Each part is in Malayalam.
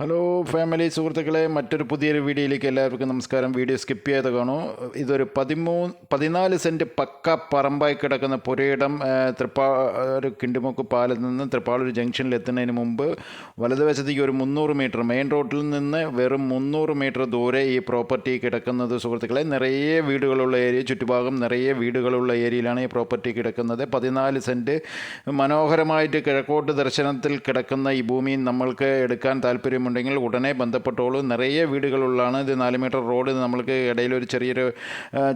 ഹലോ ഫാമിലി സുഹൃത്തുക്കളെ മറ്റൊരു പുതിയൊരു വീഡിയോയിലേക്ക് എല്ലാവർക്കും നമസ്കാരം. വീഡിയോ സ്കിപ്പ് ചെയ്ത് കാണൂ. ഇതൊരു പതിമൂന്ന് പതിനാല് സെന്റ് പക്ക പറമ്പായി കിടക്കുന്ന പുരയിടം തൃപ്പാ ഒരു കിണ്ടിമുക്ക് പാലത്ത് നിന്ന് തൃപ്പാളൂർ ജംഗ്ഷനിൽ എത്തുന്നതിന് മുമ്പ് വലതുവശത്തേക്ക് ഒരു മുന്നൂറ് മീറ്റർ മെയിൻ റോഡിൽ നിന്ന് വെറും മുന്നൂറ് മീറ്റർ ദൂരെ ഈ പ്രോപ്പർട്ടി കിടക്കുന്നത് സുഹൃത്തുക്കളെ നിറയെ വീടുകളുള്ള ഏരിയ ചുറ്റുഭാഗം നിറയെ വീടുകളുള്ള ഏരിയയിലാണ് ഈ പ്രോപ്പർട്ടി കിടക്കുന്നത്. പതിനാല് സെന്റ് മനോഹരമായിട്ട് കിഴക്കോട്ട് ദർശനത്തിൽ കിടക്കുന്ന ഈ ഭൂമി നമ്മൾക്ക് എടുക്കാൻ താല്പര്യമുണ്ടെങ്കിൽ ഉടനെ ബന്ധപ്പെട്ടോളൂ. നിറയെ വീടുകളുള്ളതാണ്. ഇത് നാല് മീറ്റർ റോഡ്. നമ്മൾക്ക് ഇടയിൽ ഒരു ചെറിയൊരു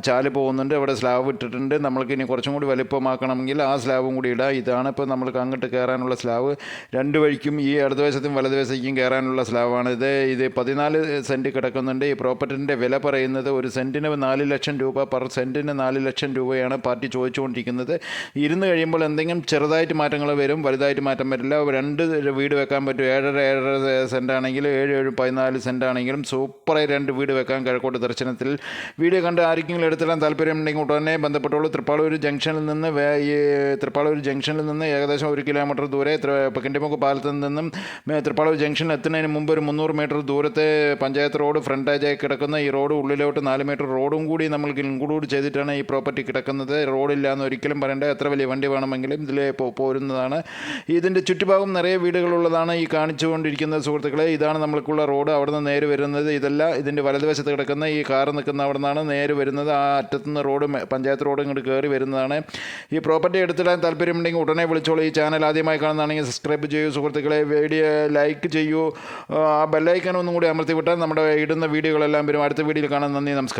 ചാൽ പോകുന്നുണ്ട്. അവിടെ സ്ലാബ് ഇട്ടിട്ടുണ്ട്. നമ്മൾക്ക് ഇനി കുറച്ചും കൂടി വലിപ്പമാക്കണമെങ്കിൽ ആ സ്ലാബും കൂടി ഇടാം. ഇതാണ് ഇപ്പോൾ നമ്മൾക്ക് അങ്ങോട്ട് കയറാനുള്ള സ്ലാബ്. രണ്ട് വഴിക്കും ഈ ഇടതുവശത്തും വലതുവശത്തേക്കും കയറാനുള്ള സ്ലാബാണ് ഇത്. ഇത് പതിനാല് സെന്റ് കിടക്കുന്നുണ്ട്. ഈ പ്രോപ്പർട്ടിന്റെ വില പറയുന്നത് ഒരു സെന്റിന് നാല് ലക്ഷം രൂപ പെർ സെന്റിന് നാല് ലക്ഷം രൂപയാണ് പാർട്ടി ചോദിച്ചുകൊണ്ടിരിക്കുന്നത്. ഇരുന്ന് കഴിയുമ്പോൾ എന്തെങ്കിലും ചെറുതായിട്ട് മാറ്റങ്ങൾ വരും. വലുതായിട്ട് മാറ്റം വരില്ല. രണ്ട് വീട് വെക്കാൻ പറ്റും. ഏഴര ഏഴര സെന്റ് ആണെങ്കിലും ഏഴ് ഏഴ് പതിനാല് സെന്റ് ആണെങ്കിലും സൂപ്പറായി രണ്ട് വീട് വെക്കാൻ കിഴക്കോട്ട് ദർശനത്തിൽ. വീഡിയോ കണ്ട് ആർക്കെങ്കിലും എടുത്തിടാൻ താല്പര്യമുണ്ടെങ്കിൽ ഉടനെ ബന്ധപ്പെട്ടോളൂ. തൃപ്പാളൂർ ജംഗ്ഷനിൽ നിന്ന് വേ- തൃപ്പാളൂർ ജംഗ്ഷനിൽ നിന്ന് ഏകദേശം ഒരു കിലോമീറ്റർ ദൂരെ കിണ്ടിമുക്ക് പാലത്തിൽ നിന്നും തൃപ്പാളൂർ ജംഗ്ഷനിൽ എത്തുന്നതിന് മുമ്പ് ഒരു മുന്നൂറ് മീറ്റർ ദൂരത്തെ പഞ്ചായത്ത് റോഡ് ഫ്രണ്ടേജായി കിടക്കുന്ന ഈ റോഡ് ഉള്ളിലോട്ട് നാല് മീറ്റർ റോഡും കൂടി നമ്മൾ ഇൻക്ലൂഡ് ചെയ്തിട്ടാണ് ഈ പ്രോപ്പർട്ടി കിടക്കുന്നത്. റോഡില്ല എന്ന് ഒരിക്കലും പറയേണ്ട. എത്ര വലിയ വണ്ടി വേണമെങ്കിലും ഇതിൽ പോരുന്നതാണ്. ഇതിന്റെ ചുറ്റുഭാഗം നിറയെ വീടുകളുള്ളതാണ് ഈ കാണിച്ചുകൊണ്ടിരിക്കുന്ന സുഹൃത്തുക്കളെ. ഇതാണ് നമ്മൾക്കുള്ള റോഡ്. അവിടെ നിന്ന് നേരെ വരുന്നത് ഇതല്ല. ഇതിന്റെ വലതുവശത്ത് കിടക്കുന്ന ഈ കാർ നിൽക്കുന്ന അവിടെ നിന്നാണ് നേരെ വരുന്നത്. ആ അറ്റത്തുനിന്ന് റോഡ് പഞ്ചായത്ത് റോഡ് ഇങ്ങോട്ട് കയറി വരുന്നതാണ്. ഈ പ്രോപ്പർട്ടി എടുത്തിടാൻ താല്പര്യമുണ്ടെങ്കിൽ ഉടനെ വിളിച്ചോളൂ. ഈ ചാനൽ ആദ്യമായി കാണുന്നതാണെങ്കിൽ സബ്സ്ക്രൈബ് ചെയ്യൂ. സുഹൃത്തുക്കളെ വീഡിയോ ലൈക്ക് ചെയ്യൂ. ആ ബെല്ലൈക്കൻ ഒന്നും കൂടി അമർത്തി വിട്ടാൽ നമ്മുടെ ഇടുന്ന വീഡിയോകളെല്ലാം വരും. അടുത്ത വീഡിയോയിൽ കാണാൻ നന്ദി നമസ്കാരം.